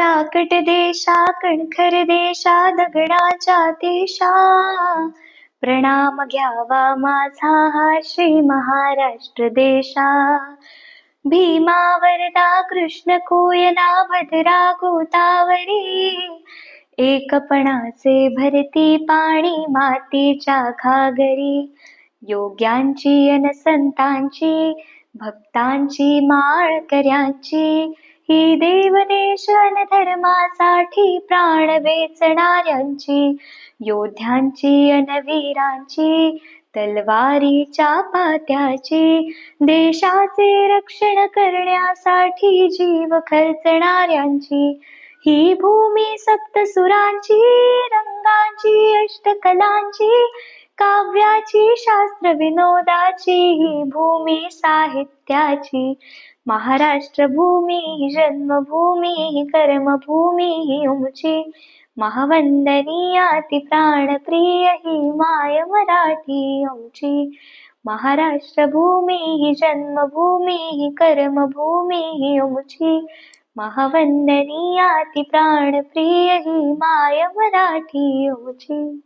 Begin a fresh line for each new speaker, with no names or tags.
राकट देशा कणखर देशा दगडाच्या देशा. प्रणाम घ्यावा माझा हा श्री महाराष्ट्र देशा. भीमावरदा कृष्ण कोयना भद्रा गोदावरी. एकपणाचे भरती पाणी मातीच्या घागरी. योग्यांची अन संतांची भक्तांची माळकऱ्यांची. ही देवदेश धर्मासाठी प्राण वेचणाऱ्यांची योद्ध्यांची अनवीरांची तलवारीच्या पात्याची देशाचे रक्षण करण्यासाठी जीव खर्चणाऱ्यांची ही भूमी सप्तसुरांची रंगांची अष्टकलांची काव्याची शास्त्र विनोदाची ही भूमी साहित्याची. महाराष्ट्र भूमी ही जन्मभूमी ही कर्मभूमी ही उमची महावंदनीय अति प्राणप्रिय ही माय मराठी आमची महाराष्ट्र भूमी ही जन्मभूमी ही कर्मभूमी ही उमची महावंदनीय प्राणप्रिय ही माय मराठी आमची